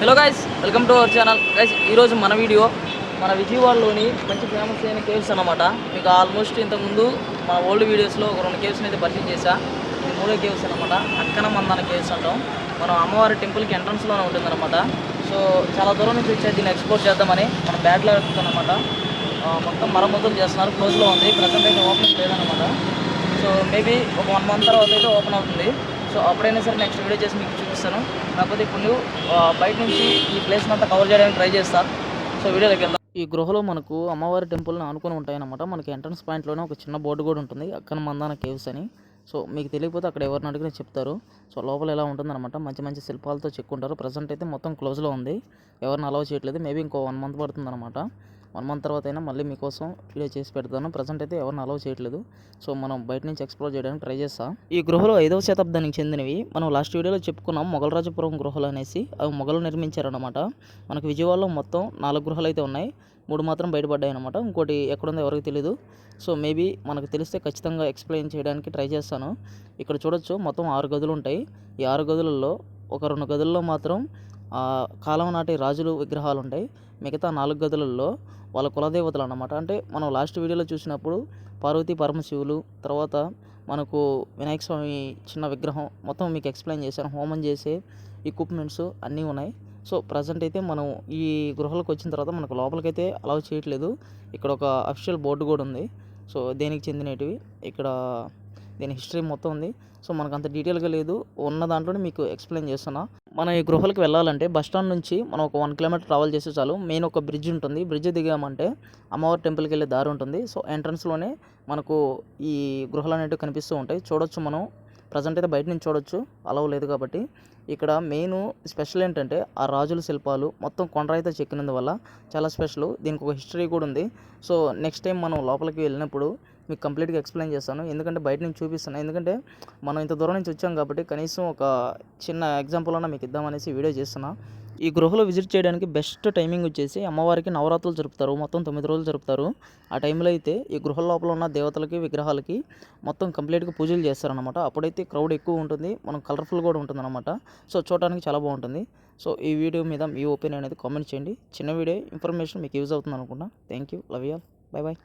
Hello guys welcome to our channel guys ఈరోజు మన video మన విజయవాడలోని మంచి ఫేమస్ అయిన కేవ్స్ అనమాట మీకు ఆల్మోస్ట్ ఇంతకుముందు మన ఓల్డ్ వీడియోస్లో ఒక రెండు కేవ్స్ని అయితే పరిచయం చేశా. ఇది మూడో కేవ్స్ అనమాట అక్కన మందాన కేవ్స్ అంటాం. మనం అమ్మవారి టెంపుల్కి ఎంట్రన్స్లోనే ఉంటుందన్నమాట. సో చాలా దూరం నుంచి వచ్చే దీన్ని ఎక్స్పోర్ట్ చేద్దామని మన బ్యాట్లో వెళ్తుందన్నమాట మొత్తం మరమ్మతులు చేస్తున్నారు. క్లోజ్లో ఉంది. ప్రజెంట్ అయితే ఓపెన్ లేదనమాట సో మేబీ ఒక వన్ మంత్ తర్వాత అయితే ఓపెన్ అవుతుంది. సో అప్పుడైనా సరే నెక్స్ట్ వీడియో చేసి మీకు చేస్తాను. కాకపోతే ఇప్పుడు నువ్వు బయట నుంచి ఈ ప్లేస్ అంతా కవర్ చేయడానికి ట్రై చేస్తా. సో వీడియోలోకి వెళ్దాం. ఈ గృహలో మనకు అమ్మవారి టెంపుల్ని ఆనుకొని ఉంటాయన్నమాట. మనకి ఎంట్రన్స్ పాయింట్లోనే ఒక చిన్న బోర్డు కూడా ఉంటుంది. అక్కన మందాన కేవ్స్ అని. సో మీకు తెలియకపోతే అక్కడ ఎవరిని అడిగినా చెప్తారు. సో లోపల ఎలా ఉంటుందన్నమాట. మంచి మంచి శిల్పాలతో చెక్కుంటారు. ప్రజెంట్ అయితే మొత్తం క్లోజ్లో ఉంది. ఎవరిని అలౌ చేయట్లేదు. మేబీ ఇంకో వన్ మంత్ పడుతుందన్నమాట. వన్ మంత్ తర్వాత అయినా మళ్ళీ మీకోసం వీడియో చేసి పెడతాను. ప్రజెంట్ అయితే ఎవరిని అలౌ చేయట్లేదు. సో మనం బయట నుంచి ఎక్స్ప్లోర్ చేయడానికి ట్రై చేస్తాం. ఈ గృహలు ఐదవ శతాబ్దానికి చెందినవి. మనం లాస్ట్ వీడియోలో చెప్పుకున్నాం మొగలరాజపురం గృహలు అనేసి. అవి మొగలు నిర్మించారనమాట మనకు విజయవాడలో మొత్తం నాలుగు గృహాలు అయితే ఉన్నాయి. మూడు మాత్రం బయటపడ్డాయి అనమాట ఇంకోటి ఎక్కడుందో ఎవరికి తెలియదు సో మేబీ మనకు తెలిస్తే ఖచ్చితంగా ఎక్స్ప్లెయిన్ చేయడానికి ట్రై చేస్తాను. ఇక్కడ చూడొచ్చు మొత్తం ఆరు గదులు ఉంటాయి. ఈ ఆరు గదులలో ఒక రెండు గదుల్లో మాత్రం కాలం నాటి రాజులు విగ్రహాలు ఉంటాయి మిగతా నాలుగు గదులలో వాళ్ళ కులదేవతలు అన్నమాట. అంటే మనం లాస్ట్ వీడియోలో చూసినప్పుడు పార్వతీ పరమశివులు తర్వాత మనకు వినాయక స్వామి చిన్న విగ్రహం మొత్తం మీకు ఎక్స్ప్లెయిన్ చేశాను. హోమం చేసే ఎక్విప్మెంట్స్ అన్నీ ఉన్నాయి. సో ప్రజెంట్ అయితే మనం ఈ గృహాలకు వచ్చిన తర్వాత మనకు లోపలికైతే అలౌ చేయట్లేదు. ఇక్కడ ఒక అఫిషియల్ బోర్డు కూడా ఉంది. సో దేనికి చెందినటివి ఇక్కడ దీని హిస్టరీ మొత్తం ఉంది. సో మనకు అంత డీటెయిల్గా లేదు. ఉన్న దాంట్లోనే మీకు ఎక్స్ప్లెయిన్ చేస్తున్నా. మనం ఈ గృహలకు వెళ్ళాలంటే బస్ స్టాండ్ నుంచి మనం ఒక వన్ కిలోమీటర్ ట్రావెల్ చేస్తే చాలు. మెయిన్ ఒక బ్రిడ్జ్ ఉంటుంది. బ్రిడ్జ్ దిగామంటే అమ్మవారి టెంపుల్కి వెళ్ళే దారి ఉంటుంది. సో ఎంట్రన్స్లోనే మనకు ఈ గృహాలు అనేవి కనిపిస్తూ ఉంటాయి. చూడొచ్చు మనం. ప్రజెంట్ అయితే బయట నుంచి చూడొచ్చు. అలవ్ లేదు కాబట్టి. ఇక్కడ మెయిన్ స్పెషల్ ఏంటంటే ఆ రాజుల శిల్పాలు మొత్తం కొండరాయితో చెక్కినందువల్ల చాలా స్పెషల్. దీనికి ఒక హిస్టరీ కూడా ఉంది. సో నెక్స్ట్ టైం మనం లోపలికి వెళ్ళినప్పుడు మీకు కంప్లీట్గా ఎక్స్ప్లెయిన్ చేస్తాను. ఎందుకంటే బయట నుంచి చూపిస్తాను ఎందుకంటే మనం ఇంత దూరం నుంచి వచ్చాం కాబట్టి కనీసం ఒక చిన్న ఎగ్జాంపుల్ అన్న మీకు ఇద్దామనేసి వీడియో చేస్తున్నా. ఈ గృహలో విజిట్ చేయడానికి బెస్ట్ టైమింగ్ వచ్చేసి అమ్మవారికి నవరాత్రులు జరుపుతారు. మొత్తం తొమ్మిది రోజులు జరుపుతారు. ఆ టైంలో అయితే ఈ గృహ లోపల ఉన్న దేవతలకి విగ్రహాలకి మొత్తం కంప్లీట్గా పూజలు చేస్తారనమాట అప్పుడైతే క్రౌడ్ ఎక్కువ ఉంటుంది. మనం కలర్ఫుల్ కూడా ఉంటుంది అనమాట సో చూడడానికి చాలా బాగుంటుంది. సో ఈ వీడియో మీద మీ ఒపీనియన్ అనేది కామెంట్ చేయండి. చిన్న వీడియో ఇన్ఫర్మేషన్ మీకు యూజ్ అవుతుంది అనుకుంటా thank you love you bye bye